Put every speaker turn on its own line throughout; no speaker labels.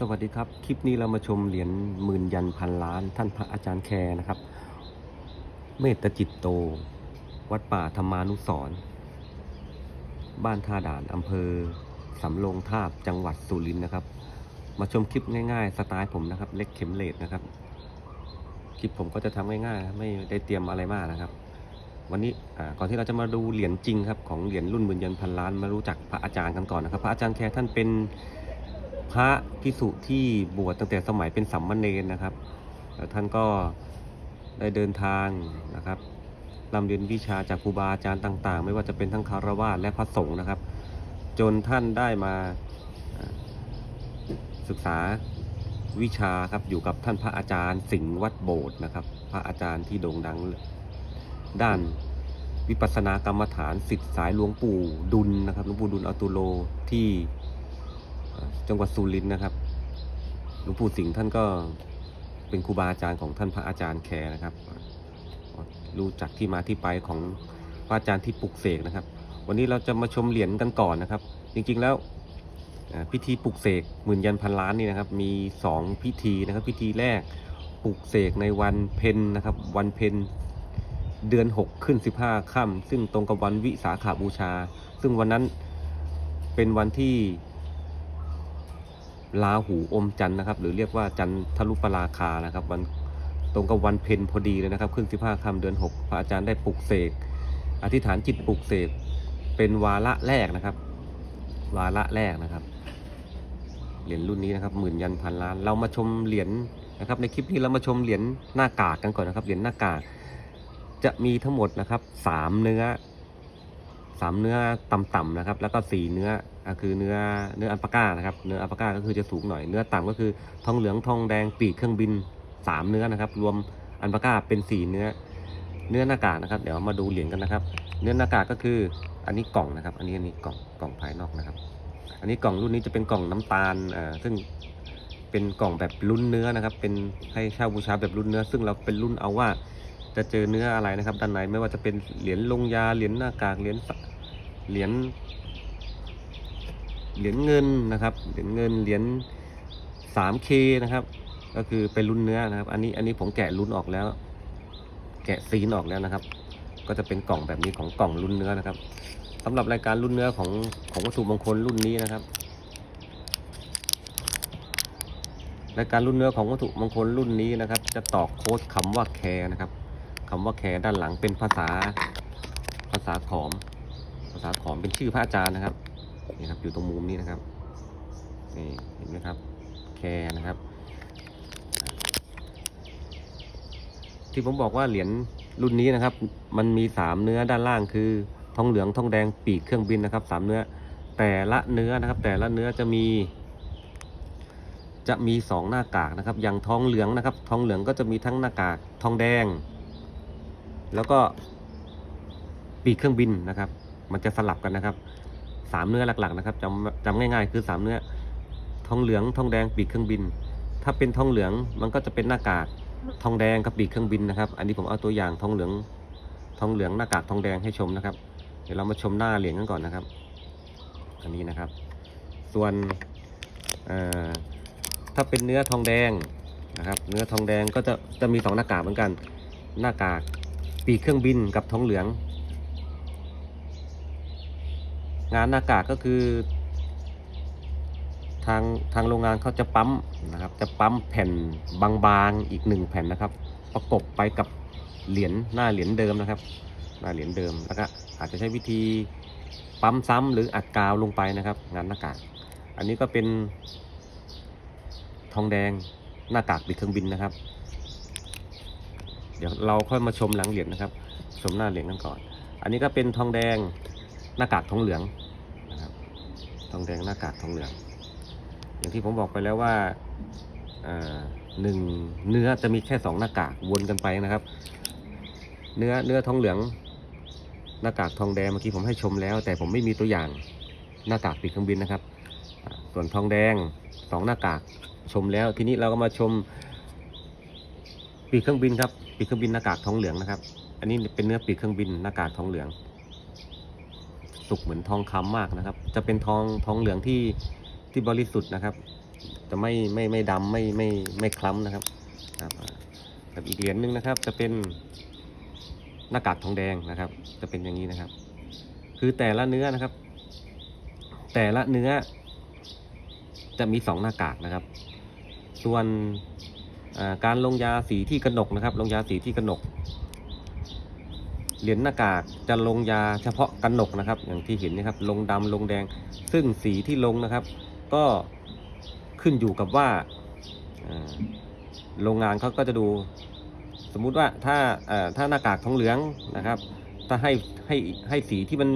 สวัสดีครับ คลิปนี้เรามาชมเหรียญหมื่นยันพันล้าน ท่านพระอาจารย์แคร์นะครับ เมตตาจิตโต วัดป่าธรรมานุสรบ้านท่าด่านอำเภอสำโรงทาบจังหวัดสุรินทร์นะครับ มาชมคลิปง่ายๆ สไตล์ผมนะครับ เล็กเข็มเลดนะครับ คลิปผมก็จะทำง่ายๆ ไม่ได้เตรียมอะไรมากนะครับ วันนี้ก่อนที่เราจะมาดูเหรียญจริงครับของเหรียญรุ่นหมื่นยันพันล้านมารู้จักพระอาจารย์กันก่อนนะครับ พระอาจารย์แคร์ท่านเป็น พระพิสุที่บวชตั้งแต่สมัยเป็นสัมมาเนรนะครับแล้วท่านก็ได้เดินทางนะครับนำเรียนวิชาจากครูบาอาจารย์ต่าง ๆ ไม่ว่าจะเป็นทั้งคารวะและพระสงฆ์นะครับ จนท่านได้มาศึกษาวิชาครับอยู่กับท่านพระอาจารย์สิงห์วัดโบสถ์นะครับ พระอาจารย์ที่โด่งดัง ด้านวิปัสสนากรรมฐานสิทธิสายหลวงปู่ดุลนะครับหลวงปู่ดุลอตุโลที่ จังหวัดสุรินทร์นะครับ หลวงปู่สิงห์ท่านก็เป็นครูบาอาจารย์ของท่านพระอาจารย์แคร์นะครับ รู้จักที่มาที่ไปของพระอาจารย์ที่ปลุกเสกนะครับ วันนี้เราจะมาชมเหรียญกันก่อนนะครับ จริงๆแล้วพิธีปลุกเสกหมื่นยันพันล้านนี่นะครับ มีสองพิธีนะครับ พิธีแรกปลุกเสกในวันเพ็ญนะครับ วันเพ็ญเดือน 6 ขึ้น 15 ค่ำซึ่งตรงกับวันวิสาขาบูชา ซึ่งวันนั้นเป็นวันที่ ลาหูอมจันทร์นะครับ หรือเรียกว่าจันทรุปราคานะครับ วันตรงกับวันเพ็ญพอดีเลยนะครับขึ้น15ค่ำเดือน6พระอาจารย์ได้ปลุกเสกอธิษฐานจิตปลุกเสกเป็นวาระแรกนะครับ วาระแรกนะครับเหรียญรุ่นนี้นะครับหมื่นยันพันล้าน เรามาชมเหรียญนะครับในคลิปนี้เรามาชมเหรียญหน้ากากกันก่อนนะครับเหรียญหน้ากากจะมีทั้งหมดนะครับสามเนื้อสามเนื้อต่ำๆนะครับ แล้วก็สี่เนื้อ คือเนื้อเนื้ออัลปาก้านะครับเนื้ออัลปาก้าก็คือจะสูงหน่อยเนื้อต่ำก็คือทองเหลืองทองแดงปีกเครื่องบินสามเนื้อนะครับ รวมอัลปาก้าเป็นสี่เนื้อเนื้อหน้ากากนะครับ เดี๋ยวมาดูเหรียญกันนะครับ เนื้อหน้ากากก็คืออันนี้กล่องนะครับ อันนี้อันนี้กล่องกล่องภายนอกนะครับ อันนี้กล่องรุ่นนี้จะเป็นกล่องน้ำตาลอ่าซึ่งเป็นกล่องแบบรุ่นเนื้อนะครับ เป็นให้เช่าบูชาแบบรุ่นเนื้อ ซึ่งเราเป็นรุ่นเอาว่าจะเจอเนื้ออะไรนะครับ ด้านในไม่ว่าจะเป็นเหรียญลงยาเหรียญหน้ากากเหรียญเหรียญ เหรียญเงินนะครับ เหรียญเงิน เหรียญ 3K นะครับ ก็คือเป็นรุ่นเนื้อนะครับ อันนี้ อันนี้ผมแกะรุ่นออกแล้ว แกะซีนออกแล้วนะครับ ก็จะเป็นกล่องแบบนี้ของกล่องรุ่นเนื้อนะครับสำหรับรายการรุ่นเนื้อของของวัตถุมงคลรุ่นนี้นะครับ รายการรุ่นเนื้อของวัตถุมงคลรุ่นนี้นะครับ จะตอกโค้ดคำว่าแคร์นะครับคำว่าแคร์ด้านหลังเป็นภาษา ภาษาขอม ภาษาขอมเป็นชื่อพระอาจารย์นะครับ นี่ครับอยู่ตรงมุมนี้นะครับนี่เห็นไหมครับแคร์นะครับ ที่ผมบอกว่าเหรียญรุ่นนี้นะครับ มันมีสามเนื้อด้านล่างคือทองเหลืองทองแดงปีกเครื่องบินนะครับสามเนื้อแต่ละเนื้อนะครับ แต่ละเนื้อจะมี จะมีสองหน้ากากนะครับ อย่างทองเหลืองนะครับ ทองเหลืองก็จะมีทั้งหน้ากากทองแดง แล้วก็ปีกเครื่องบินนะครับ มันจะสลับกันนะครับ สามเนื้อหลักๆนะครับจำจำง่ายๆ คือสามเนื้อทองเหลืองทองแดงปีกเครื่องบิน ถ้าเป็นทองเหลืองมันก็จะเป็นหน้ากากทองแดงกับปีกเครื่องบินนะครับ อันนี้ผมเอาตัวอย่างทองเหลืองทองเหลืองหน้ากากทองแดงให้ชมนะครับ เดี๋ยวเรามาชมหน้าเหรียญกันก่อนนะครับ อันนี้นะครับ ส่วนถ้าเป็นเนื้อทองแดงนะครับ เนื้อทองแดงก็จะจะมีสองหน้ากากเหมือนกัน หน้ากากปีกเครื่องบินกับทองเหลือง งานหน้ากากก็คือ ทางทางโรงงานเขาจะปั๊มนะครับ จะปั๊มแผ่นบางๆอีกหนึ่งแผ่นนะครับ ประกบไปกับเหรียญหน้าเหรียญเดิมนะครับ หน้าเหรียญเดิมแล้วก็อาจจะใช้วิธีปั๊มซ้ำหรืออัดกาวลงไปนะครับ งานหน้ากากอันนี้ก็เป็นทองแดงหน้ากากปีกเครื่องบินนะครับ เดี๋ยวเราค่อยมาชมหลังเหรียญนะครับ ชมหน้าเหรียญกันก่อน อันนี้ก็เป็นทองแดง หน้ากากทองเหลืองนะครับทองแดงหน้ากากทองเหลือง อย่างที่ผมบอกไปแล้วว่าหนึ่งเนื้อจะมีแค่สองหน้ากากวนกันไปนะครับ เนื้อเนื้อทองเหลือง หน้ากากทองแดงเมื่อกี้ผมให้ชมแล้ว แต่ผมไม่มีตัวอย่างหน้ากากปีกเครื่องบินนะครับ ส่วนทองแดงสองหน้ากากชมแล้ว ทีนี้เราก็มาชมปีกเครื่องบินครับปีกเครื่องบินหน้ากากทองเหลืองนะครับ อันนี้เป็นเนื้อปีกเครื่องบินหน้ากากทองเหลือง สุกเหมือนทองคำมากนะครับ จะเป็นทองทองเหลืองที่ที่บริสุทธิ์นะครับ จะไม่ไม่ไม่ดำไม่ไม่ไม่คล้ำนะครับครับกับอีกเหรียญหนึงนะครับ จะเป็นหน้ากากทองแดงนะครับ จะเป็นอย่างนี้นะครับ คือแต่ละเนื้อนะครับ แต่ละเนื้อ จะมีสองหน้ากากนะครับ ส่วนการลงยาสีที่กระหนกนะครับ ลงยาสีที่กระหนก เหรียญหน้ากากจะลงยาเฉพาะกันหนกนะครับ อย่างที่เห็นนะครับ ลงดำลงแดง ซึ่งสีที่ลงนะครับ ก็ขึ้นอยู่กับว่าโรงงานเขาก็จะดู สมมุติว่าถ้าถ้าหน้ากากทองเหลืองนะครับ ถ้าให้ให้ให้สีที่มัน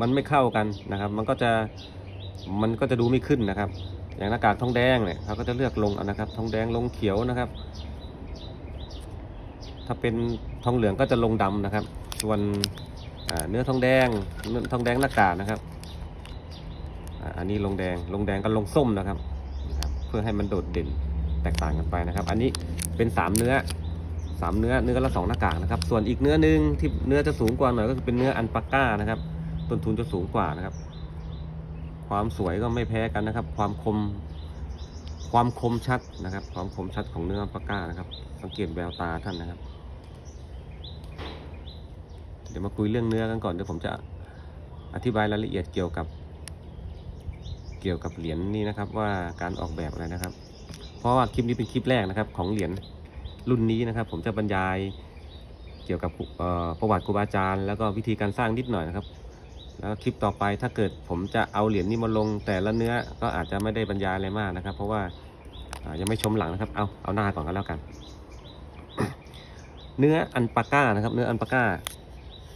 มันไม่เข้ากันนะครับ มันก็จะมันก็จะดูไม่ขึ้นนะครับ อย่างหน้ากากทองแดงเนี่ยเขาก็จะเลือกลงนะครับ ทองแดงลงเขียวนะครับ ถ้าเป็นทองเหลืองก็จะลงดำนะครับ ส่วนเนื้อทองแดงเนื้อทองแดงหน้ากานะครับ อันนี้ลงแดงลงแดงก็ลงส้มนะครับ เพื่อให้มันโดดเด่นแตกต่างกันไปนะครับ อันนี้เป็นสามเนื้อสามเนื้อเนื้อละสองหน้ากากนะครับ ส่วนอีกเนื้อหนึ่งที่เนื้อจะสูงกว่าหน่อยก็คือเป็นเนื้ออันปาก้านะครับ ต้นทุนจะสูงกว่านะครับ ความสวยก็ไม่แพ้กันนะครับ ความคมความคมชัดนะครับ ความคมชัดของเนื้ออัลปาก้านะครับ สังเกตแววตาท่านนะครับ เดี๋ยวมาคุยเรื่องเนื้อกันก่อนเดี๋ยวผมจะอธิบายรายละเอียดเกี่ยวกับ เกี่ยวกับเหรียญนี้นะครับ ว่าการออกแบบอะไรนะครับ เพราะว่าคลิปนี้เป็นคลิปแรกนะครับ ของเหรียญรุ่นนี้นะครับ ผมจะบรรยายเกี่ยวกับประวัติครูบาอาจารย์แล้วก็วิธีการสร้างนิดหน่อยนะครับ แล้วคลิปต่อไปถ้าเกิดผมจะเอาเหรียญนี้มาลงแต่ละเนื้อก็อาจจะไม่ได้บรรยายอะไรมากนะครับ เพราะว่าอ่ายังไม่ชมหลังนะครับ เอาเอาหน้าก่อนก็แล้วกัน เนื้ออันปาก้านะครับ เนื้ออันปาก้า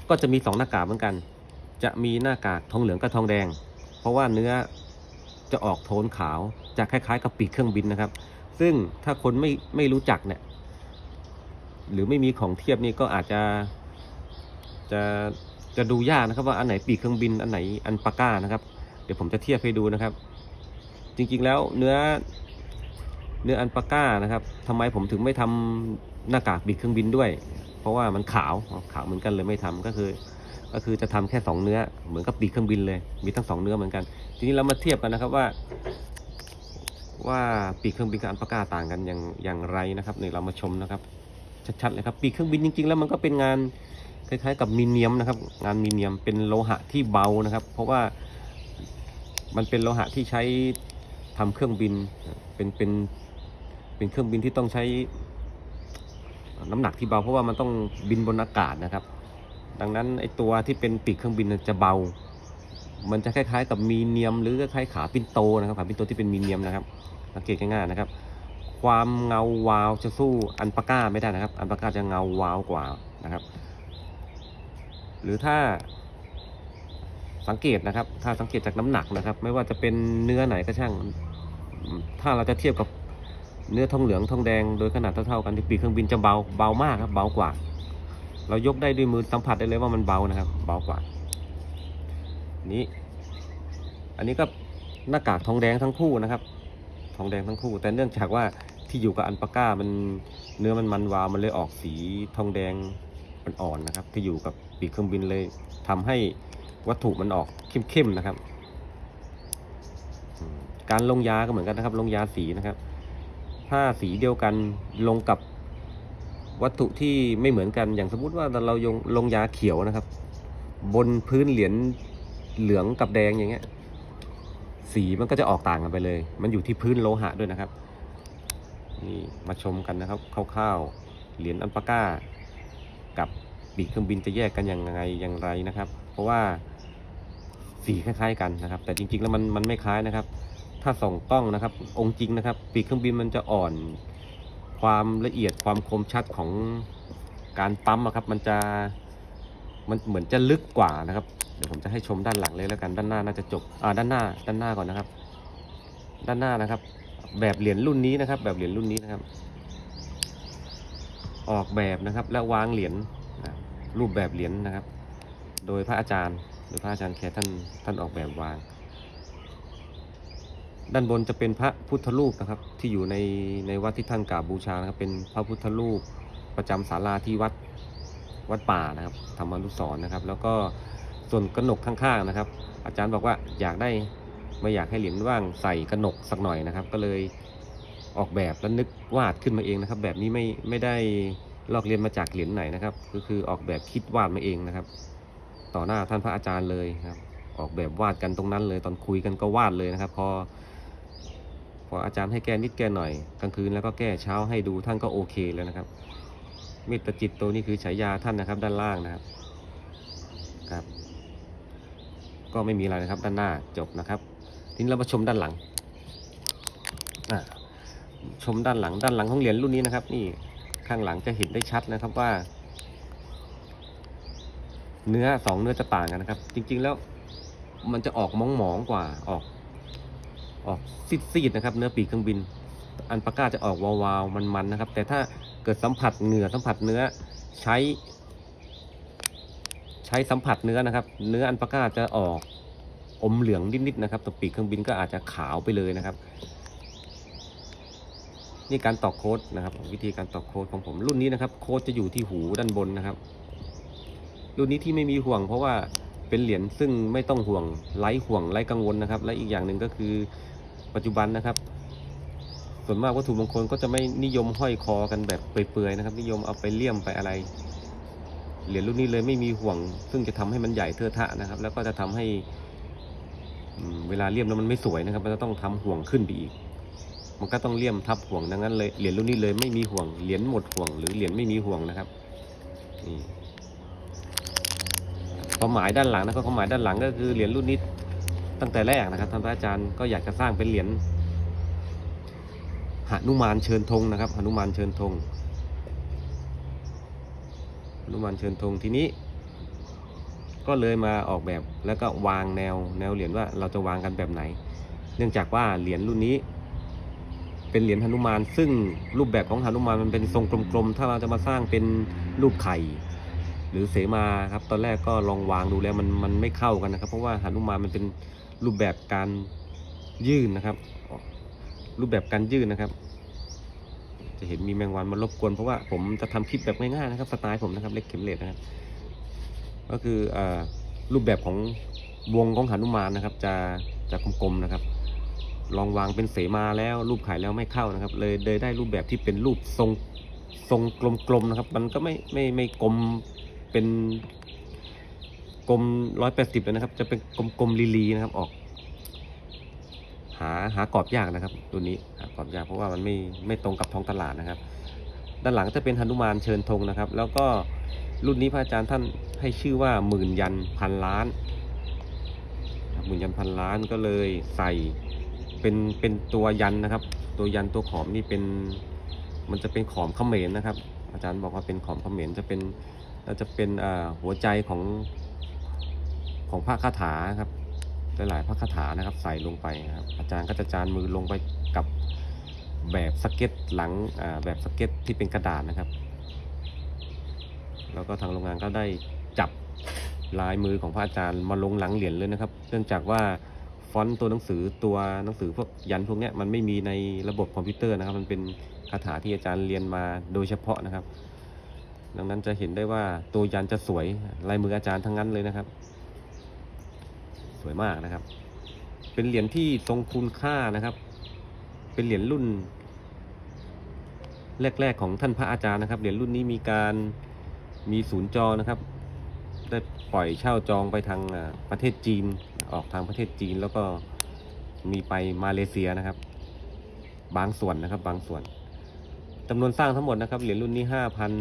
ก็จะมีสองหน้ากากเหมือนกัน จะมีหน้ากากทองเหลืองกับทองแดง เพราะว่าเนื้อจะออกโทนขาวจะคล้ายๆ กับปีกเครื่องบินนะครับ ซึ่งถ้าคนไม่ไม่รู้จักเนี่ยหรือไม่มีของเทียบนี่ก็อาจจะจะจะดูยากนะครับว่าอันไหนปีกเครื่องบินอันไหนอันปาก้านะครับ เดี๋ยวผมจะเทียบให้ดูนะครับ จริงๆแล้วเนื้อเนื้ออันปาก้านะครับทำไมผมถึงไม่ทำหน้ากากปีกเครื่องบินด้วย ราะว่ามันขาวขาวเหมือนกันเลยไม่ทำก็คือ ก็คือจะทำแค่สองเนื้อ เหมือนกับปีกเครื่องบินเลย มีทั้งสองเนื้อเหมือนกัน ทีนี้เรามาเทียบกันนะครับว่า ว่าปีกเครื่องบินกับอันปาก้าต่างกันอย่างอย่างไรนะครับนี่เรามาชมนะครับ ชัดๆเลยครับปีกเครื่องบินจริง ๆ แล้วมันก็เป็นงานคล้ายๆกับมีเนียมนะครับ งานมีเนียมเป็นโลหะที่เบานะครับ เพราะว่ามันเป็นโลหะที่ใช้ทำเครื่องบินเป็นเป็นเป็นเครื่องบินที่ต้องใช้ น้ำหนักที่เบาเพราะว่ามันต้องบินบนอากาศนะครับ ดังนั้นไอตัวที่เป็นปีกเครื่องบินจะเบา มันจะคล้ายๆ กับมีเนียม หรือคล้ายขาปินโตนะครับขาปินโตที่เป็นมีเนียมนะครับสังเกตง่ายๆนะครับ ความเงาวาวจะสู้อันปาก้าไม่ได้นะครับ อันปาก้าจะเงาวาวกว่านะครับ หรือถ้าสังเกตนะครับ ถ้าสังเกตจากน้ำหนักนะครับ ไม่ว่าจะเป็นเนื้อไหนก็ช่าง ถ้าเราจะเทียบกับ เนื้อทองเหลืองทองแดงโดยขนาดเท่าๆกันที่ปีกเครื่องบินจะเบาเบามากครับ เบากว่า เรายกได้ด้วยมือสัมผัสได้เลยว่ามันเบานะครับ เบากว่า นี้ อันนี้ก็หน้ากากทองแดงทั้งคู่นะครับ ทองแดงทั้งคู่ แต่เนื่องจากว่าที่อยู่กับอันปาก้ามันเนื้อมันมันวาวมันเลยออกสีทองแดงมันอ่อนนะครับ ที่อยู่กับปีกเครื่องบินเลยทำให้วัตถุมันออกเข้มๆนะครับ การลงยาก็เหมือนกันนะครับ ลงยาสีนะครับ ถ้าสีเดียวกันลงกับวัตถุที่ไม่เหมือนกัน อย่างสมมุติว่าเราลงลงยาเขียวนะครับ บนพื้นเหรียญเหลืองกับแดงอย่างเงี้ย สีมันก็จะออกต่างกันไปเลย มันอยู่ที่พื้นโลหะด้วยนะครับ นี่มาชมกันนะครับคร่าวๆเหรียญอัลปาก้า กับปีกเครื่องบินจะแยกกันอย่างไงอย่างไรนะครับ เพราะว่าสีคล้ายๆกันนะครับ แต่จริงๆแล้วมันมันไม่คล้ายนะครับ ถ้าส่องกล้องนะครับ องค์จริงนะครับ ปีกเครื่องบินมันจะอ่อน ความละเอียดความคมชัดของการปั๊มอะครับ มันจะมันเหมือนจะลึกกว่านะครับ เดี๋ยวผมจะให้ชมด้านหลังเลยแล้วกันด้านหน้าน่าจะจบอ่าด้านหน้า ด้านหน้าก่อนนะครับ ด้านหน้านะครับ แบบเหรียญรุ่นนี้นะครับ แบบเหรียญรุ่นนี้นะครับ ออกแบบนะครับ และวางเหรียญรูปแบบเหรียญนะครับ โดยพระอาจารย์ โดยพระอาจารย์แคท่านท่านออกแบบวาง ด้านบนจะเป็นพระพุทธรูปนะครับ ที่อยู่ในในวัดที่ท่านกราบบูชานะครับ เป็นพระพุทธรูปประจำศาลาที่วัดวัดป่านะครับธรรมานุสรนะครับ แล้วก็ส่วนกระหนกข้างๆนะครับ อาจารย์บอกว่าอยากได้ไม่อยากให้เหรียญว่างใส่กระหนกสักหน่อยนะครับ ก็เลยออกแบบแล้วนึกวาดขึ้นมาเองนะครับ แบบนี้ไม่ไม่ได้ลอกเรียนมาจากเหรียญไหนนะครับ ก็คือออกแบบคิดวาดมาเองนะครับ ต่อหน้าท่านพระอาจารย์เลยครับ ออกแบบวาดกันตรงนั้นเลยตอนคุยกันก็วาดเลยนะครับ พอ พออาจารย์ให้แก้นิดแก้หน่อยกลางคืนแล้วก็แก้เช้าให้ดูท่านก็โอเคแล้วนะครับเมตตาจิตตัวนี้คือฉายาท่านนะครับ ด้านล่างนะครับครับ ก็ไม่มีอะไรนะครับ ด้านหน้าจบนะครับ ทีนี้เรามาชมด้านหลังอะชมด้านหลังด้านหลังของเหรียญรุ่นนี้นะครับ นี่ข้างหลังจะเห็นได้ชัดนะครับว่า เนื้อสองเนื้อจะต่างกันนะครับ จริง ๆ แล้วมันจะออกมองๆกว่าออก ออกซีดๆนะครับ เนื้อปีกเครื่องบิน อันปาก้าจะออกวาวๆมันๆนะครับ แต่ถ้าเกิดสัมผัสเหงื่อสัมผัสเนื้อใช้ ใช้สัมผัสเนื้อนะครับ เนื้ออันปาก้าจะออกอมเหลืองนิดๆนะครับตัวปีกเครื่องบินก็อาจจะขาวไปเลยนะครับ นี่การตอกโค้ดนะครับ วิธีการตอกโค้ดของผมรุ่นนี้นะครับ โค้ดจะอยู่ที่หูด้านบนนะครับ รุ่นนี้ที่ไม่มีห่วง เพราะว่าเป็นเหรียญซึ่งไม่ต้องห่วงไร้ห่วงไร้กังวลนะครับ และอีกอย่างหนึ่งก็คือ ปัจจุบันนะครับ ส่วนมากวัตถุมงคลก็จะไม่นิยมห้อยคอกันแบบเปื่อยๆนะครับ นิยมเอาไปเลี่ยมไปอะไร เหรียญรุ่นนี้เลยไม่มีห่วง ซึ่งจะทำให้มันใหญ่เทอะทะนะครับ แล้วก็จะทำให้เวลาเลี่ยมแล้วมันไม่สวยนะครับ มันจะต้องทำห่วงขึ้นไปอีก มันก็ต้องเลี่ยมทับห่วงดังนั้นเลยเหรียญรุ่นนี้เลยไม่มีห่วง เหรียญหมดห่วง หรือเหรียญไม่มีห่วงนะครับนี่ความหมายด้านหลังนะครับความหมายด้านหลังก็คือเหรียญรุ่นนี้ ตั้งแต่แรกนะครับท่านพระอาจารย์ก็อยากจะสร้างเป็นเหรียญหนุมานเชิญธงนะครับหนุมานเชิญธงหนุมานเชิญธงทีนี้ ก็เลยมาออกแบบแล้วก็วางแนวแนวเหรียญว่าเราจะวางกันแบบไหน เนื่องจากว่าเหรียญรุ่นนี้ เป็นเหรียญหนุมาน ซึ่งรูปแบบของหนุมานมันเป็นทรงกลมๆถ้าเราจะมาสร้างเป็นรูปไข่หรือเสมาครับตอนแรกก็ลองวางดูแล้วมันมันไม่เข้ากันนะครับ เพราะว่าหนุมานมันเป็น รูปแบบการยื่นนะครับ รูปแบบการยื่นนะครับ จะเห็นมีแมงวันมารบกวนเพราะว่าผมจะทำคลิปแบบง่ายๆนะครับสไตล์ผมนะครับเล็กเข็มเหล็กนะครับ ก็คือออรูปแบบของวงของหนุมานนะครับ จะจะกลมๆนะครับ ลองวางเป็นเสมาแล้วรูปไข่แล้วไม่เข้านะครับ เลยเลยได้รูปแบบที่เป็นรูปทรงทรงกลมๆนะครับ มันก็ไม่ไม่ไม่กลมเป็น กลมร้อยแปดสิบเลยนะครับ จะเป็นกลมๆลีๆนะครับ ออก หาหากรอบยากนะครับ ตัวนี้หากรอบยากเพราะว่ามันไม่ไม่ตรงกับท้องตลาดนะครับ ด้านหลังจะเป็นหนุมานเชิญธงนะครับ แล้วก็รุ่นนี้พระอาจารย์ท่านให้ชื่อว่าหมื่นยันพันล้านหมื่นยันพันล้านก็เลยใส่เป็นเป็นตัวยันนะครับ ตัวยันตัวขอมนี่เป็น มันจะเป็นขอมเขมรนะครับ อาจารย์บอกว่าเป็นขอมเขมรจะเป็นจะเป็นหัวใจของ ของพระคาถาครับหลายๆพระคาถานะครับ ใส่ลงไปนะครับ อาจารย์ก็จะจานมือลงไปกับแบบสเก็ตหลังแบบสเก็ตที่เป็นกระดาษนะครับ แล้วก็ทางโรงงานก็ได้จับลายมือของพระอาจารย์มาลงหลังเหรียญเลยนะครับ เนื่องจากว่าฟอนต์ตัวหนังสือตัวหนังสือพวกยันพวกนี้มันไม่มีในระบบคอมพิวเตอร์นะครับ มันเป็นคาถาที่อาจารย์เรียนมาโดยเฉพาะนะครับ ดังนั้นจะเห็นได้ว่าตัวยันจะสวยลายมืออาจารย์ทั้งนั้นเลยนะครับ วยมากนะครับ เป็นเหรียญที่ทรงคุณค่านะครับ เป็นเหรียญรุ่น แรก ๆ ของท่านพระอาจารย์นะครับ เหรียญรุ่นนี้มีการมีศูนย์จอนะครับ ได้ปล่อยเช่าจองไปทางประเทศจีน ออกทางประเทศจีนแล้วก็มีไปมาเลเซียนะครับ บางส่วนนะครับ บางส่วนจำนวนสร้างทั้งหมดนะครับ เหรียญรุ่นนี้ห้าพัน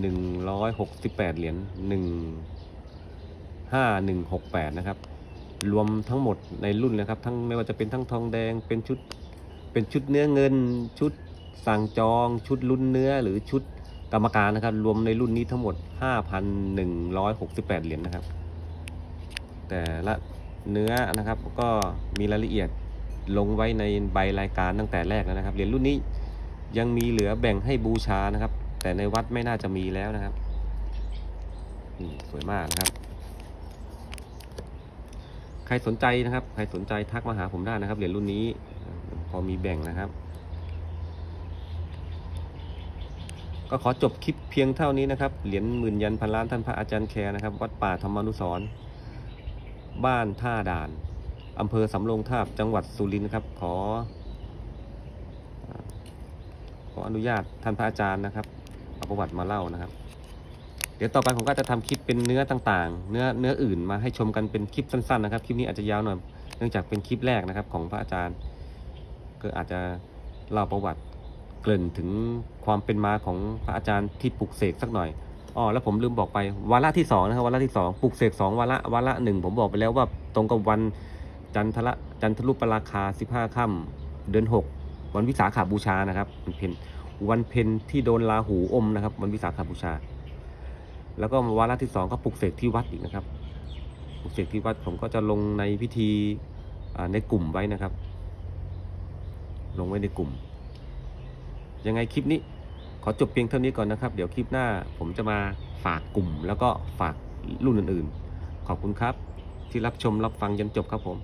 หนึ่งร้อยหกสิบแปดเหรียญหนึ่งห้าหนึ่งหกแปดนะครับ รวมทั้งหมดในรุ่นนะครับทั้งไม่ว่าจะเป็นทั้งทองแดงเป็นชุดเป็นชุดเนื้อเงิน ชุดสั่งจอง ชุดรุ่นเนื้อหรือชุดกรรมการนะครับ รวมในรุ่นนี้ทั้งหมด 5,168 เหรียญนะครับ แต่ละเนื้อนะครับก็มีรายละเอียดลงไว้ในใบรายการตั้งแต่แรกแล้วนะครับเหรียญรุ่นนี้ยังมีเหลือแบ่งให้บูชานะครับ แต่ในวัดไม่น่าจะมีแล้วนะครับสวยมากนะครับ ใครสนใจนะครับ ใครสนใจทักมาหาผมได้นะครับ เหรียญรุ่นนี้ พอมีแบ่งนะครับ ก็ขอจบคลิปเพียงเท่านี้นะครับ เหรียญหมื่นยันพันล้านท่านพระอาจารย์แคร์นะครับ วัดป่าธรรมานุสรณ์บ้านท่าด่านอำเภอสำโรงทาบจังหวัดสุรินทร์ครับ ขอ ขออนุญาตท่านพระอาจารย์นะครับเอาประวัติมาเล่านะครับ เดี๋ยวต่อไปผมก็จะทำคลิปเป็นเนื้อต่างๆ เนื้อเนื้ออื่นมาให้ชมกันเป็นคลิปสั้นๆนะครับ คลิปนี้อาจจะยาวหน่อย เนื่องจากเป็นคลิปแรกนะครับของพระอาจารย์ ก็อาจจะเล่าประวัติเกริ่นถึงความเป็นมาของพระอาจารย์ที่ปลุกเสกสักหน่อย อ๋อแล้วผมลืมบอกไปวาระที่สองนะครับวาระที่สองปลุกเสกสองวาระวาระหนึ่งผมบอกไปแล้วว่าตรงกับวันจันทระจันทรุปราคาสิบห้าค่ำเดือนหกวันวิสาขาบูชานะครับเพ็ญวันเพ็ญที่โดนลาหูอมนะครับ วันวิสาขาบูชา แล้วก็วาระที่สองก็ปลุกเสกที่วัดอีกนะครับปลุกเสกที่วัดผมก็จะลงในพิธีในกลุ่มไว้นะครับ ลงไว้ในกลุ่ม ยังไงคลิปนี้ขอจบเพียงเท่านี้ก่อนนะครับ เดี๋ยวคลิปหน้าผมจะมาฝากกลุ่ม แล้วก็ฝากรุ่นอื่นๆ ขอบคุณครับ ที่รับชมรับฟังจนจบครับผม